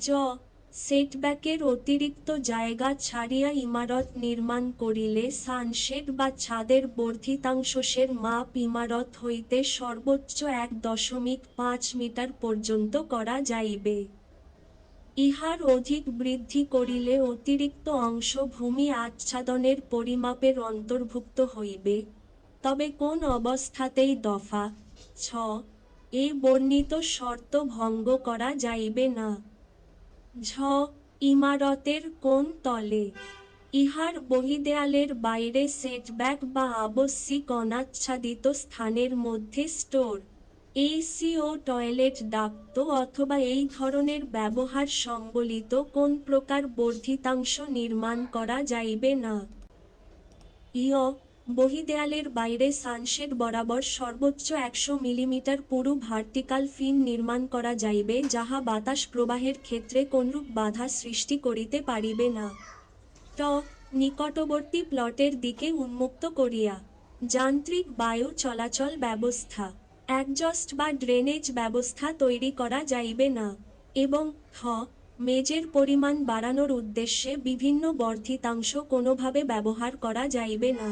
জ সেটব্যাকের অতিরিক্ত জায়গা ছাড়িয়া ইমারত নির্মাণ করিলে সানশেড বা ছাদের বর্ধিতাংশের মাপ ইমারত হইতে সর্বোচ্চ এক দশমিক পাঁচ মিটার পর্যন্ত করা যাইবে। ইহার অধিক বৃদ্ধি করিলে অতিরিক্ত অংশ ভূমি আচ্ছাদনের পরিমাপের অন্তর্ভুক্ত হইবে। তবে কোন অবস্থাতেই দফা? ছ, এ বর্ণিত শর্ত ভঙ্গ করা যাইবে না। ঝ, ইমারতের কোন তলে? ইহার বহিদেয়ালের বাইরে সেটব্যাক বা আবশ্যিক অনাচ্ছাদিত স্থানের মধ্যে স্টোর। এসি ও টয়লেট ডাক্ত অথবা এই ধরনের ব্যবহার সম্বলিত কোন প্রকার বর্ধিতাংশ নির্মাণ করা যাইবে না। ইয় বহিদেয়ালের বাইরে সানশেড বরাবর সর্বোচ্চ একশো মিলিমিটার পুরু ভার্টিকাল ফিন নির্মাণ করা যাইবে, যাহা বাতাস প্রবাহের ক্ষেত্রে কোনরূপ বাধা সৃষ্টি করিতে পারিবে না। ট. নিকটবর্তী প্লটের দিকে উন্মুক্ত করিয়া। যান্ত্রিক বায়ু চলাচল ব্যবস্থা। অ্যাডজস্ট বা ড্রেনেজ ব্যবস্থা তৈরি করা যাইবে না এবং হ মেজের পরিমাণ বাড়ানোর উদ্দেশ্যে বিভিন্ন বর্ধিতাংশ কোনোভাবে ব্যবহার করা যাইবে না।